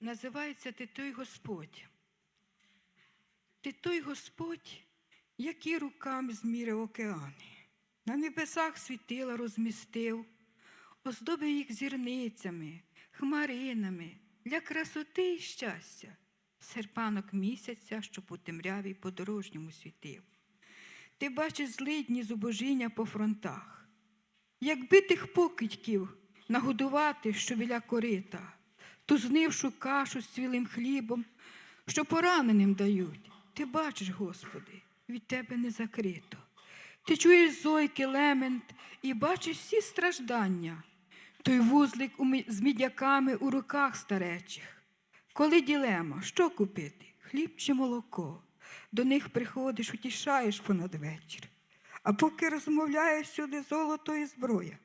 називається Ти той Господь. Ти той Господь, який руками зміряв океани, на небесах світила розмістив, оздобив їх зірницями, хмаринами для красоти і щастя, серпанок місяця, що по темряві подорожньому світив. Ти бачиш злидні зубожіння по фронтах, якби тих покидьків нагодувати, що біля корита, ту знившу кашу з цвілим хлібом, що пораненим дають. Ти бачиш, Господи, від тебе не закрито. Ти чуєш зойки, лемент і бачиш всі страждання, той вузлик з мідяками у руках старечих. Коли ділема, що купити? Хліб чи молоко? До них приходиш, утішаєш понад вечір. А поки розмовляєш сюди золото і зброя.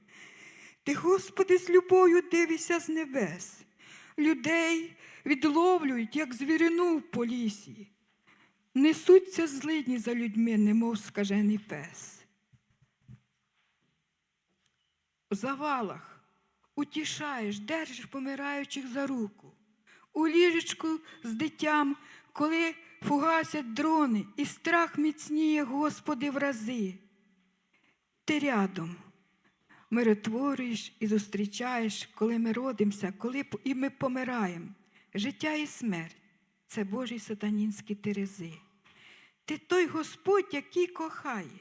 Ти, Господи, з любов'ю дивишся з небес. Людей відловлюють, як звірину в полісі. Несуться злидні за людьми, немов скажений пес. В завалах утішаєш, держиш помираючих за руку. У ліжечку з дитям, коли фугасять дрони, і страх міцніє, Господи, в рази. Ти рядом миротворюєш і зустрічаєш, коли ми родимося, коли і ми помираємо. Життя і смерть це Божі сатанінські терези. Ти той Господь, який кохає,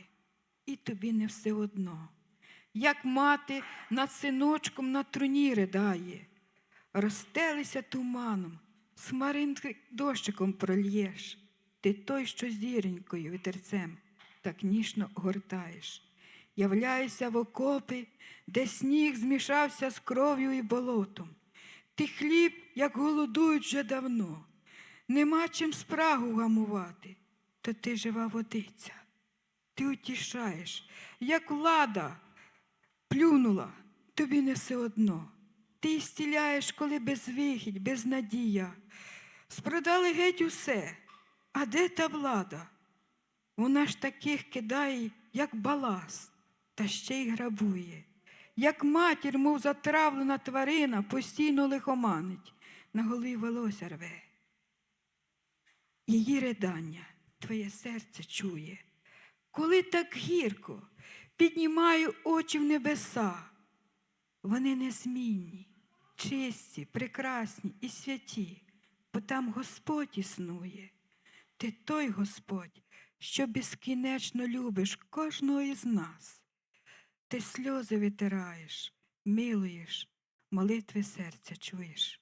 і тобі не все одно. Як мати над синочком на труні ридає, розстелися туманом, смаринки дощиком прольєш. Ти той, що зіронькою вітерцем так ніжно гортаєш. Являєшся в окопи, де сніг змішався з кров'ю і болотом. Ти хліб, як голодують вже давно. Нема чим спрагу гамувати, то ти жива водиця. Ти утішаєш, як влада плюнула, тобі не все одно. Ти стіляєш, коли безвихідь, безнадія. Спродали геть усе. А де та влада? Вона ж таких кидає, як баласт, та ще й грабує. Як матір, мов затравлена тварина, постійно лихоманить, на голові волосся рве. Її ридання твоє серце чує. Коли так гірко, піднімаю очі в небеса. Вони незмінні, чисті, прекрасні і святі, бо там Господь існує. Ти той Господь, що безкінечно любиш кожного із нас. Ти сльози витираєш, милуєш, молитви серця чуєш.